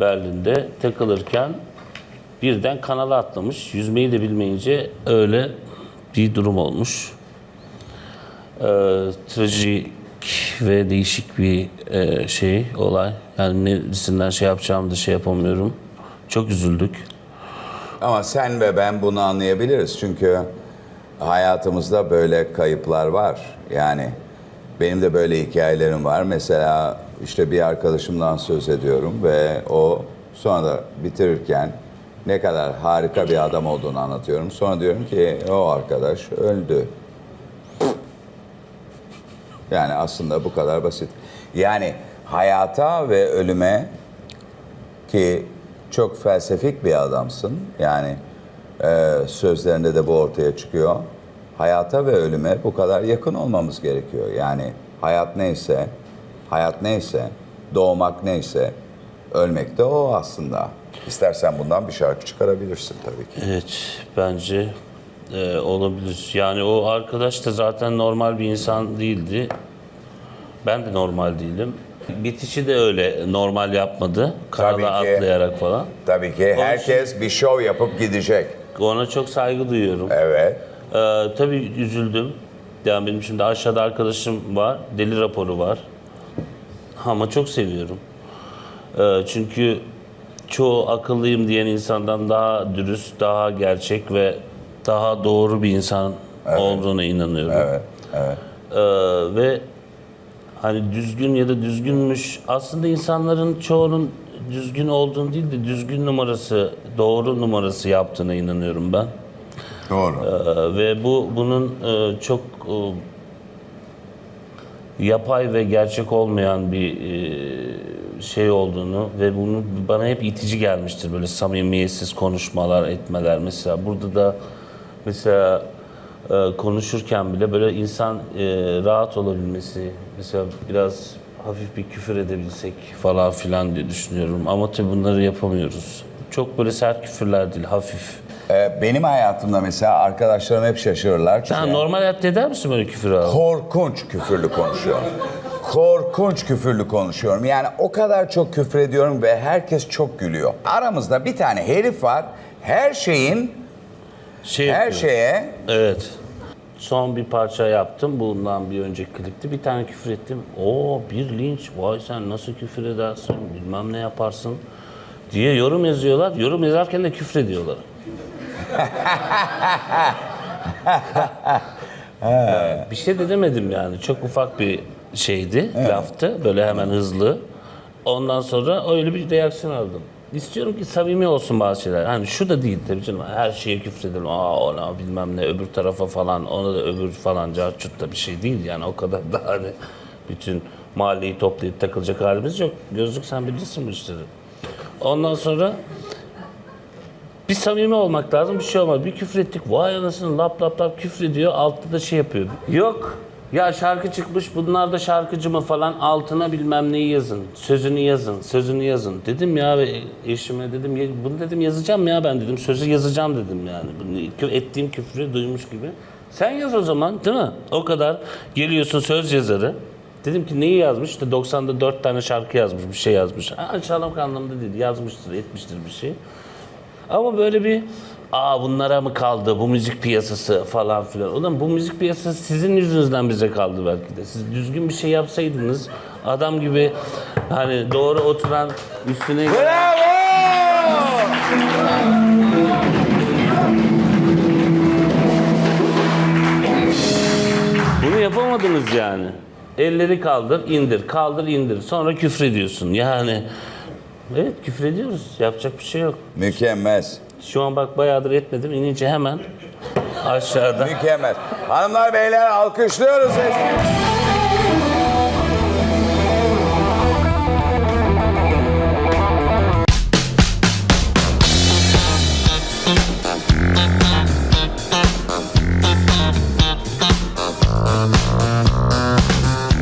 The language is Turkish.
Berlin'de takılırken birden kanala atlamış. Yüzmeyi de bilmeyince öyle bir durum olmuş. Ee, trajik ve değişik bir e, şey, olay. Yani neresinden şey yapacağımı da şey yapamıyorum. Çok üzüldük. Ama sen ve ben bunu anlayabiliriz. Çünkü hayatımızda böyle kayıplar var. Yani benim de böyle hikayelerim var. Mesela işte bir arkadaşımdan söz ediyorum ve o sonra bitirirken ne kadar harika bir adam olduğunu anlatıyorum. Sonra diyorum ki o arkadaş öldü. Yani aslında bu kadar basit. Yani hayata ve ölüme ki çok felsefik bir adamsın. Yani e, sözlerinde de bu ortaya çıkıyor. Hayata ve ölüme bu kadar yakın olmamız gerekiyor. Yani hayat neyse, hayat neyse, doğmak neyse, ölmek de o aslında. İstersen bundan bir şarkı çıkarabilirsin tabii ki. Evet, bence e, olabilir. Yani o arkadaş da zaten normal bir insan değildi. Ben de normal değilim. Bitişi de öyle normal yapmadı. Kanala Tabii ki. atlayarak falan. Tabii ki herkes bir şov yapıp gidecek. Ona çok saygı duyuyorum. Evet. Ee, tabii üzüldüm. Yani benim şimdi aşağıda arkadaşım var. Deli raporu var. Ama çok seviyorum. Ee, çünkü çoğu akıllıyım diyen insandan daha dürüst, daha gerçek ve daha doğru bir insan olduğuna inanıyorum. Evet. Evet. Ee, ve hani düzgün ya da düzgünmüş aslında insanların çoğunun düzgün olduğunu değil de düzgün numarası, doğru numarası yaptığına inanıyorum ben. Doğru. Ee, ve bu bunun e, çok e, yapay ve gerçek olmayan bir e, şey olduğunu ve bunu bana hep itici gelmiştir. Böyle samimiyetsiz konuşmalar etmeler. Mesela burada da mesela e, konuşurken bile böyle insan e, rahat olabilmesi mesela biraz hafif bir küfür edebilsek falan filan diye düşünüyorum. Ama tabii bunları yapamıyoruz. Çok böyle sert küfürler değil hafif. Ee, benim hayatımda mesela arkadaşlarım hep şaşırırlar. Çünkü Sen normal hayatta eder misin böyle küfür abi? korkunç küfürlü konuşuyorum. Korkunç küfürlü konuşuyorum. Yani o kadar çok küfür ediyorum ve herkes çok gülüyor. Aramızda bir tane herif var. Her şeyin Şey her yapıyor. şeye Evet. Son bir parça yaptım. Bundan bir önceki klipte bir tane küfür ettim. Oo bir linç. Vay sen nasıl küfür edersin? Bilmem ne yaparsın diye yorum yazıyorlar. Yorum yazarken de küfür ediyorlar. bir şey de demedim yani. Çok ufak bir şeydi, laftı. Böyle hemen hızlı. Ondan sonra öyle bir reaksiyon aldım. İstiyorum ki samimi olsun bazı şeyler. Hani şu da değil tabii canım. Her şeye küfredelim. Aa ona bilmem ne öbür tarafa falan. Ona da öbür falan carçut da bir şey değil yani. O kadar da hani bütün mahalleyi toplayıp takılacak halimiz yok. Gözlük sen bilirsin bu işleri. Ondan sonra bir samimi olmak lazım. Bir şey olmaz. Bir küfür ettik. Vay anasını lap lap lap küfür ediyor. Altta da şey yapıyor. Yok. Ya şarkı çıkmış bunlar da şarkıcı mı falan altına bilmem neyi yazın. Sözünü yazın. Sözünü yazın. Dedim ya eşime dedim bunu dedim yazacağım ya ben dedim. Sözü yazacağım dedim yani. Bunu, ettiğim küfrü duymuş gibi. Sen yaz o zaman değil mi? O kadar geliyorsun söz yazarı. Dedim ki neyi yazmış? İşte 90'da 4 tane şarkı yazmış, bir şey yazmış. Ha, çalmak anlamında değil. Yazmıştır, etmiştir bir şey. Ama böyle bir aa bunlara mı kaldı bu müzik piyasası falan filan. Ulan bu müzik piyasası sizin yüzünüzden bize kaldı belki de. Siz düzgün bir şey yapsaydınız adam gibi hani doğru oturan üstüne Bravo! bunu yapamadınız yani. Elleri kaldır, indir, kaldır, indir. Sonra küfrediyorsun. Yani evet küfrediyoruz. Yapacak bir şey yok. Mükemmel. Şu an bak bayağıdır etmedim. İnince hemen aşağıda. Mükemmel. Hanımlar beyler alkışlıyoruz.